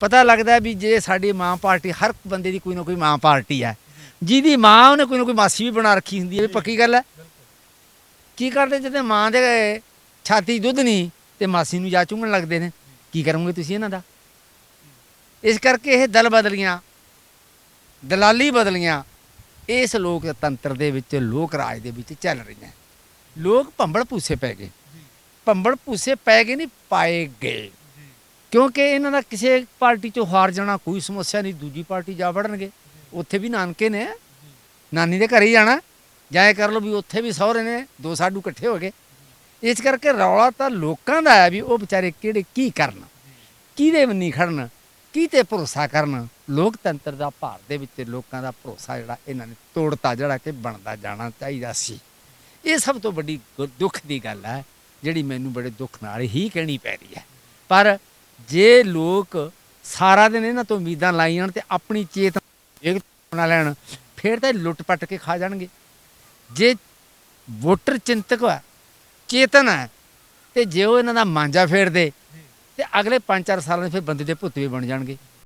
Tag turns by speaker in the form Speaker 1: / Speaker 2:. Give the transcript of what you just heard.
Speaker 1: ਪਤਾ ਲੱਗਦਾ ਵੀ ਜੇ ਸਾਡੀ ਮਾਂ ਪਾਰਟੀ ਹਰ ਬੰਦੇ ਦੀ ਕੋਈ ਨਾ ਕੋਈ ਮਾਂ ਪਾਰਟੀ ਹੈ। ਜਿਹਦੀ ਮਾਂ ਉਹਨੇ ਕੋਈ ਨਾ ਕੋਈ ਮਾਸੀ ਵੀ ਬਣਾ ਰੱਖੀ ਹੁੰਦੀ ਹੈ, ਇਹ ਪੱਕੀ ਗੱਲ ਹੈ। ਕੀ ਕਰਦੇ ਜਦੋਂ ਮਾਂ ਦੇ ਛਾਤੀ ਦੁੱਧ ਨਹੀਂ ਤੇ ਮਾਸੀ ਨੂੰ ਜਾ ਚੁੰਗਣ ਲੱਗਦੇ ਨੇ? ਕੀ ਕਰੋਗੇ ਤੁਸੀਂ ਇਹਨਾਂ ਦਾ? ਇਸ ਕਰਕੇ ਇਹ ਦਲ ਬਦਲੀਆਂ, ਦਲਾਲੀ ਬਦਲੀਆਂ, ਇਸ ਲੋਕਤੰਤਰ ਦੇ ਵਿੱਚ, ਲੋਕ ਰਾਜ ਦੇ ਵਿੱਚ ਚੱਲ ਰਹੀਆਂ। ਲੋਕ ਭੰਬਲ ਭੂਸੇ ਪੈ ਗਏ। ਭੰਬਲ ਭੂਸੇ ਪੈ ਗਏ ਨਹੀਂ, ਪਾਏ ਗਏ। ਕਿਉਂਕਿ ਇਹਨਾਂ ਦਾ ਕਿਸੇ ਪਾਰਟੀ ਚੋਂ ਹਾਰ ਜਾਣਾ ਕੋਈ ਸਮੱਸਿਆ ਨਹੀਂ, ਦੂਜੀ ਪਾਰਟੀ ਜਾ ਵੜਨਗੇ। ਉੱਥੇ ਵੀ ਨਾਨਕੇ ਨੇ, ਨਾਨੀ ਦੇ ਘਰ ਹੀ ਜਾਣਾ। ਜਾਂ ਇਹ ਕਰ ਲਓ ਵੀ ਉੱਥੇ ਵੀ ਸਹੁਰੇ ਨੇ, ਦੋ ਸਾਡੂ ਇਕੱਠੇ ਹੋ ਗਏ। ਇਸ ਕਰਕੇ ਰੌਲਾ ਤਾਂ ਲੋਕਾਂ ਦਾ ਆ ਵੀ ਉਹ ਵਿਚਾਰੇ ਕਿਹੜੇ ਕੀ ਕਰਨ, ਕਿਹਦੇ ਬੰਨੀ ਖੜਨ ਕੀ ਤੇ ਭਰੋਸਾ ਕਰਨ। ਲੋਕਤੰਤਰ ਦਾ ਭਾਰਤ ਦੇ ਵਿੱਚ ਲੋਕਾਂ ਦਾ ਭਰੋਸਾ ਜਿਹੜਾ ਇਹਨਾਂ ਨੇ ਤੋੜਤਾ, ਜਿਹੜਾ ਕਿ ਬਣਦਾ ਜਾਣਾ ਚਾਹੀਦਾ ਸੀ। ਇਹ ਸਭ ਤੋਂ ਵੱਡੀ ਗੁ- ਦੁੱਖ ਦੀ ਗੱਲ ਹੈ, ਜਿਹੜੀ ਮੈਨੂੰ ਬੜੇ ਦੁੱਖ ਨਾਲ ਹੀ ਕਹਿਣੀ ਪੈ ਰਹੀ ਹੈ। ਪਰ ਜੇ ਲੋਕ ਸਾਰਾ ਦਿਨ ਇਹਨਾਂ ਤੋਂ ਉਮੀਦਾਂ ਲਾਈ ਜਾਣ ਤੇ ਆਪਣੀ ਚੇਤਨਾ ਇੱਕ ਲੈਣ, ਫਿਰ ਤਾਂ ਲੁੱਟ ਪੱਟ ਕੇ ਖਾ ਜਾਣਗੇ। ਜੇ ਵੋਟਰ ਚਿੰਤਕ ਹੈ, ਚੇਤਨ ਹੈ, ਤੇ ਜੇ ਉਹ ਇਹਨਾਂ ਦਾ ਮਾਂਜਾ ਫੇਰ ਦੇ, ਤੇ ਅਗਲੇ 5-4 ਸਾਲਾਂ ਦੇ ਫਿਰ ਬੰਦੇ ਦੇ ਭੁੱਤ ਵੀ ਬਣ ਜਾਣਗੇ।